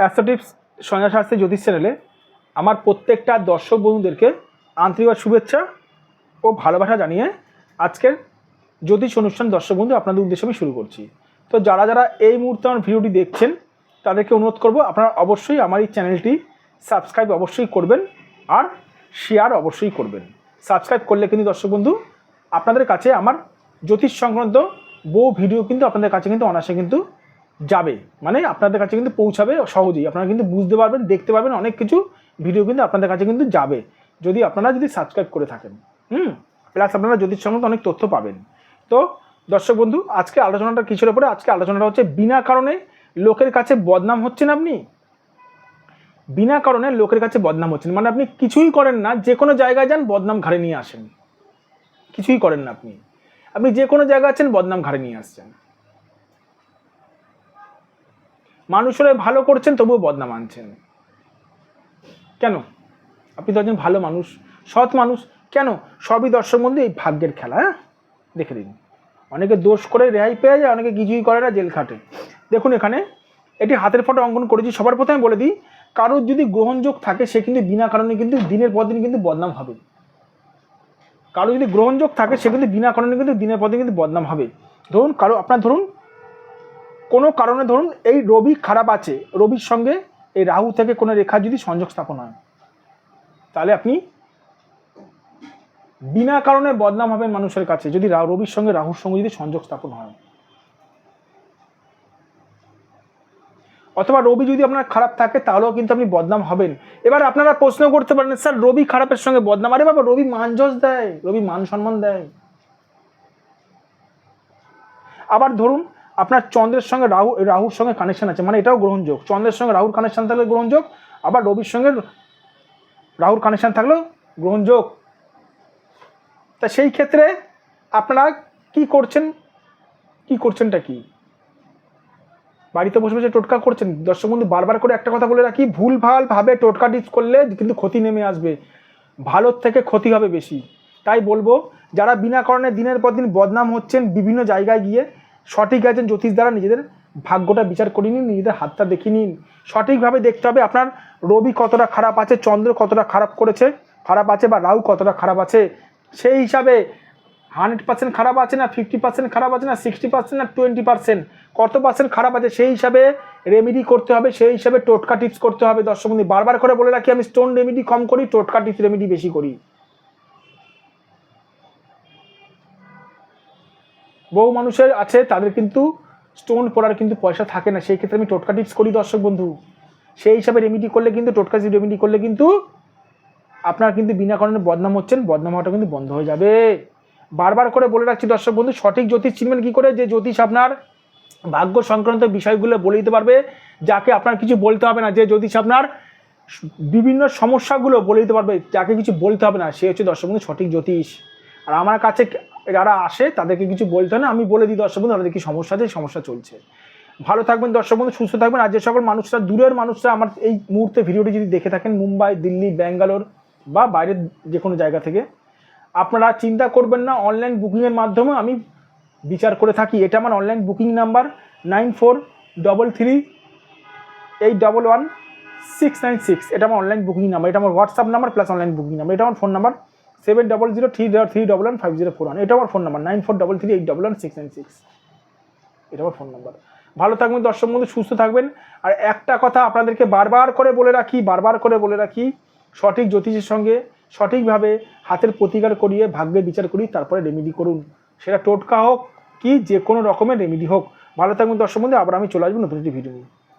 Astro tips Sanjay Shastri জ্যোতিষ চ্যানেলে আমার প্রত্যেকটা দর্শক বন্ধুদেরকে আন্তরিক শুভেচ্ছা ও ভালোবাসা জানিয়ে আজকের জ্যোতিষ অনুষ্ঠান দর্শক বন্ধু আপনাদের উদ্দেশ্যে আমি শুরু করছি। তো যারা যারা এই মুহূর্তে আমার ভিডিওটি দেখছেন, তাদেরকে অনুরোধ করব আপনারা অবশ্যই আমার এই চ্যানেলটি সাবস্ক্রাইব অবশ্যই করবেন আর শেয়ার অবশ্যই করবেন। সাবস্ক্রাইব করলে কিন্তু দর্শক বন্ধু আপনাদের কাছে আমার জ্যোতিষ সংক্রান্ত বহু ভিডিও কিন্তু আপনাদের কাছে কিন্তু অনায়াসে কিন্তু যাবে। মানে আপনাদের কাছে কিন্তু পৌঁছাবে সহজেই। আপনারা কিন্তু বুঝতে পারবেন, দেখতে পারবেন অনেক কিছু ভিডিও কিন্তু আপনাদের কাছে কিন্তু যাবে। যদি আপনারা যদি সাবস্ক্রাইব করে থাকেন, হুম? প্লাস আপনারা জ্যোতিষ সংক্রান্ত অনেক তথ্য পাবেন। তো দর্শক বন্ধু, আজকে আলোচনাটা কিসের উপরে আজকে আলোচনাটা হচ্ছে বিনা কারণে লোকের কাছে বদনাম হচ্ছেন আপনি? বিনা কারণে লোকের কাছে বদনাম হচ্ছেন। মানে আপনি কিছুই করেন না, যে কোনো জায়গায় যান, বদনাম ঘাড়ে নিয়ে আসেন। কিছুই করেন না আপনি। আপনি যে কোনো জায়গায় আছেন, বদনাম ঘাড়ে নিয়ে আসছেন। মানুষেরা ভালো করছেন, তবুও বদনাম আনছেন। কেন? আপনি তো একজন ভালো মানুষ, সৎ মানুষ, কেন? সবই দর্শক বন্ধু, এই ভাগ্যের খেলা হ্যাঁ? দেখে দিন অনেকে দোষ করে রেহাই পেয়ে যায়, অনেকে কিছুই করে না, জেল খাটে। দেখুন এখানে এটি হাতের ফটো অঙ্কন করেছি, সবার প্রথমে বলে দিই, কারোর যদি গ্রহণযোগ থাকে, সে কিন্তু বিনা কারণে কিন্তু দিনের পর দিন কিন্তু বদনাম হবে। কারও যদি গ্রহণযোগ থাকে, সে কিন্তু বিনা কারণে কিন্তু দিনের পর দিন কিন্তু বদনাম হবে। ধরুন, কারও, আপনার ধরুন কোনো কারণে ধরুন এই রবি খারাপ আছে, রবির সঙ্গে এই রাহু থেকে কোনো রেখা যদি সংযোগ স্থাপন হয়, তাহলে আপনি বিনা কারণে বদনাম হবেন মানুষের কাছে যদি রবির সঙ্গে রাহুর সঙ্গে যদি সংযোগ স্থাপন হয়। অথবা রবি যদি আপনার খারাপ থাকে, তাহলেও কিন্তু আপনি বদনাম হবেন। এবার আপনারা প্রশ্ন করতে পারেন, স্যার, রবি খারাপের সঙ্গে বদনাম, আরে বাবা, রবি মান যশ দেয়, রবি মান সম্মান দেয়। আবার ধরুন আপনার চন্দ্রের সঙ্গে রাহু রাহুর সঙ্গে কানেকশন আছে মানে এটাও গ্রহণযোগ। চন্দ্রের সঙ্গে রাহুর কানেকশন থাকলে গ্রহণযোগ, আবার রবির সঙ্গে রাহুর কানেকশন থাকলেও গ্রহণযোগ। তা সেই ক্ষেত্রে আপনারা কি করছেন? কি করছেনটা কি? বাড়িতে বসে বসে টোটকা করছেন? দর্শক বন্ধু, বারবার করে একটা কথা বলে রাখি ভুল ভালো ভাবে টোটকা টিপস করলে কিন্তু ক্ষতি নেমে আসবে। ভালোর থেকে ক্ষতি হবে বেশি। তাই বলব, যারা বিনা কারণে দিনের পর দিন বদনাম হচ্ছেন বিভিন্ন জায়গায় গিয়ে সঠিক আছেন জ্যোতিষ দ্বারা নিজেদের ভাগ্যটা বিচার করে নিন, নিজেদের হাতটা দেখে নিন। সঠিকভাবে দেখতে হবে আপনার রবি কতটা খারাপ আছে, চন্দ্র কতটা খারাপ করেছে, খারাপ আছে বা রাহু কতটা খারাপ আছে। সেই হিসাবে হান্ড্রেড পার্সেন্ট খারাপ আছে না ফিফটি পার্সেন্ট খারাপ আছে না সিক্সটি পার্সেন্ট না টোয়েন্টি পার্সেন্ট? কত পার্সেন্ট খারাপ আছে? সেই হিসাবে রেমেডি করতে হবে, সেই হিসাবে টোটকা টিপস করতে হবে। দর্শক বারবার করে বলে রাখি, আমি স্টোন রেমেডি কম করি, টোটকা টিপস রেমেডি বেশি করি। বহু মানুষের আছে, তাদের কিন্তু স্টোন পড়ার কিন্তু পয়সা থাকে না। সেই ক্ষেত্রে আমি টোটকা টিপস করি দর্শক বন্ধু। সেই হিসাবে রেমিডি করলে কিন্তু, টোটকা রেমিডি করলে কিন্তু আপনার কিন্তু বিনা কারণে বদনাম হচ্ছেন, বদনাম হওয়াটা কিন্তু বন্ধ হয়ে যাবে। বারবার করে বলে রাখছি দর্শক বন্ধু, সঠিক জ্যোতিষ চিনবেন কী করে? যে জ্যোতিষ আপনার ভাগ্য সংক্রান্ত বিষয়গুলো বলে দিতে পারবে, যাকে আপনার কিছু বলতে হবে না। যে জ্যোতিষ আপনার বিভিন্ন সমস্যাগুলো বলে দিতে পারবে, যাকে কিছু বলতে হবে না। সে হচ্ছে দর্শক বন্ধু সঠিক জ্যোতিষ। আর আমার কাছে যারা আসে তাদেরকে কিছু বলতে হয় না। আমি বলে দিই, দর্শক বন্ধু তাদের কি সমস্যা আছে? সমস্যা চলছে। ভালো থাকবেন, দর্শক বন্ধু, সুস্থ থাকবেন। আর যে সকল মানুষরা, দূরের মানুষরা আমার এই মুহূর্তে ভিডিওটি যদি দেখে থাকেন, মুম্বাই, দিল্লি, ব্যাঙ্গালোর বা বাইরের যে কোনো জায়গা থেকে, আপনারা চিন্তা করবেন না অনলাইন বুকিংয়ের মাধ্যমে আমি বিচার করে থাকি। এটা আমার online booking number nine four double three eight double one six nine six এটা আমার অনলাইন বুকিং নাম্বার এটা আমার WhatsApp number plus online booking number এটা আমার phone number seven double zero three three double one five zero four one এটা আমার phone number nine four double three eight double one six nine six এটা আমার phone number ভালো থাকবেন দর্শক বন্ধু, সুস্থ থাকবেন। আর একটা কথা আপনাদেরকে বারবার করে বলে রাখি, বারবার করে বলে রাখি, সঠিক জ্যোতিষের সঙ্গে সঠিকভাবে হাতের প্রতিকার করিয়ে ভাগ্যের বিচার করি, তারপরে রেমেডি করুন। সেটা টোটকা হোক, কি যে কোনো রকমের রেমেডি হোক। ভালো থাকবেন দর্শক বন্ধু, আবার আমি চলে আসব নতুন একটি ভিডিও নিয়ে।